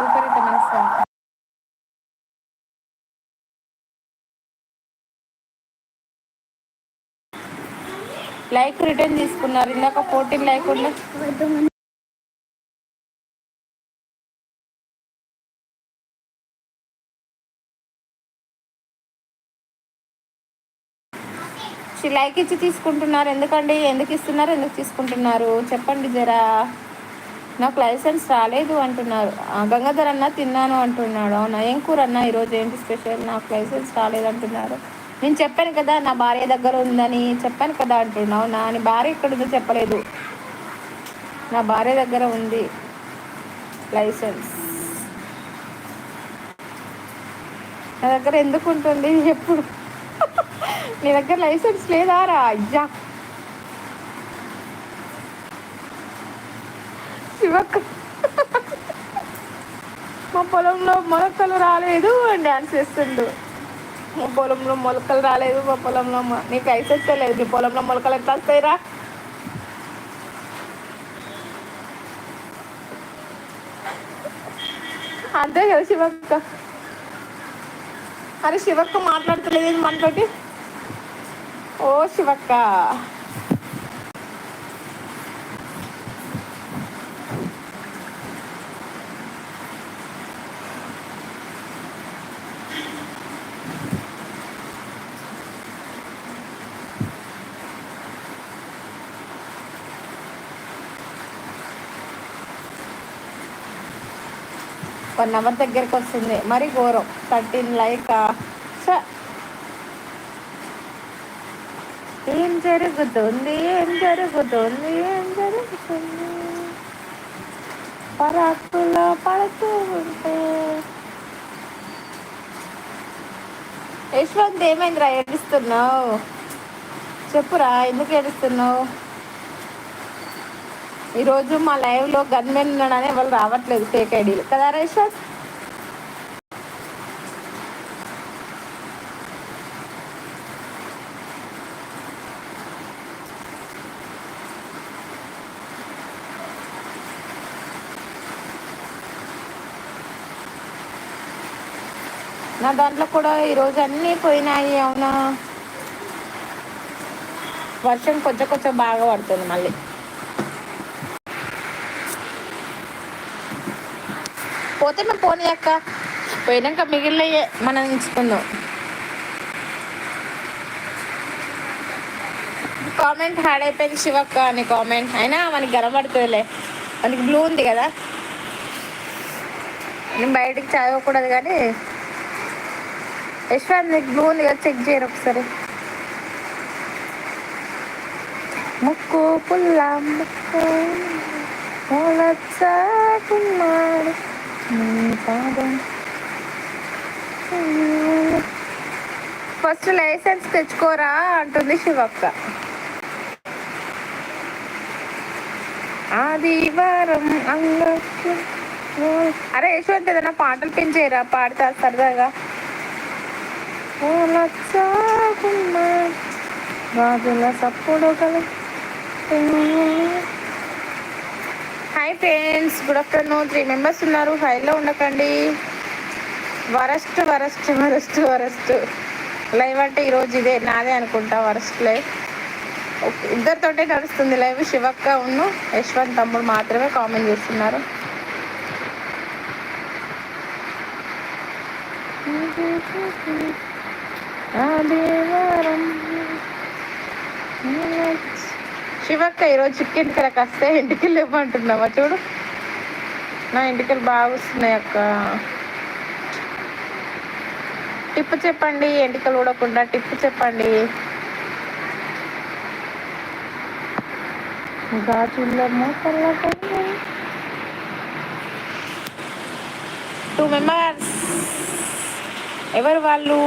విపరీతమైన like return తీసుకున్నారు. ఇందాక ఫోర్టీన్ లైక్ ఉండే. లైక్ ఇచ్చి తీసుకుంటున్నారు. ఎందుకండి? ఎందుకు ఇస్తున్నారు? ఎందుకు తీసుకుంటున్నారు? చెప్పండి జరా. నాకు లైసెన్స్ రాలేదు అంటున్నారు. గంగాధర్ అన్న తిన్నాను అంటున్నాడు. అవునా? ఏం కూర అన్న ఈరోజు? ఏంటి స్పెషల్? నాకు లైసెన్స్ రాలేదు అంటున్నారు. నేను చెప్పాను కదా నా భార్య దగ్గర ఉందని చెప్పాను కదా అంటున్నావు నా నీ భార్య ఎక్కడ ఉందో చెప్పలేదు. నా భార్య దగ్గర ఉంది లైసెన్స్. నా దగ్గర ఎందుకు ఉంటుంది? ఎప్పుడు? నీ దగ్గర లైసెన్స్ లేదా రా? అయ్యా! మొక్క మా పొలంలో మొలకలు రాలేదు అని డ్యాన్స్ చేస్తుండు. మా పొలంలో మొలకలు రాలేదు మా పొలంలో నీకు అయితే లేదు నీ పొలంలో మొలకలు ఎట్లా వస్తాయిరా అంతే కదా శివక్క. అరే శివక్క మాట్లాడతలేదు మనతోటి? ఓ శివక్క. వన్ అవర్ దగ్గరకు వస్తుంది. మరి ఘోరం. థర్టీన్ లైక్ ఏం జరుగుతుంది? ఏం జరుగుతుంది? ఏం జరుగుతుంది? పరాకులో పడుతూ ఉంటే. యశ్వంత్ ఏమైందిరా? ఏడుస్తున్నావు. చెప్పురా ఎందుకు ఏడుస్తున్నావు? ఈరోజు మా లైవ్లో గన్మెన్ ఉన్నాడని వాళ్ళు రావట్లేదు ఫేక్ ఐడీలు కదా రేషత్ నా దాంట్లో కూడా ఈరోజు అన్నీ పోయినాయి అవునా? వర్షం కొంచెం కొంచెం బాగా పడుతుంది మళ్ళీ. పోతే మేము పోనీ అక్క. పోయినాక మిగిలిన మనం ఇచ్చుకుందాం కామెంట్ హ్యాడ్ అయిపోయింది శివక్క అని కామెంట్. అయినా మనకి గనపడుతుందిలే మనకి బ్లూ ఉంది కదా. నేను బయటికి చదవకూడదు కానీ యశ్వంత్ నీకు బ్లూ ఉంది కదా చెక్ చేయరు ఒకసారి. ముక్కు పుల్ల ముక్కు కుమారు ఫస్ట్ లైసెన్స్ తెచ్చుకోరా అంటుంది శివక్క. ఆదివారం అంగ అరే యశ్వంత్ ఏదైనా పాటలు పెంచేయరా పాడతా సరదాగా. రాజుల సప్పుడు కలు hi friends good afternoon three members ఉన్నారు. హైలో ఉండకండి. Worst worst worst worst. Live అంటే ఈరోజు ఇదే. నాదే అనుకుంటా వరస్ట్ లైవ్ ఇద్దరితోటే నడుస్తుంది లైవ్ శివక్క ఉన్ను యశ్వంత్ తమ్ముడు మాత్రమే కామెంట్ చేస్తున్నారు. దేవా శివక్క ఈరోజు చిక్కెంటికలకు వస్తే ఎంటికలు ఇవ్వమంటున్నావా చూడు. నా ఎంటికలు బాగా వస్తున్నాయి అక్క. టిప్పు చెప్పండి ఎంటికలు ఊడకుండా టిప్పు చెప్పండి. టూ మెంబర్స్ ఎవరు వాళ్ళు?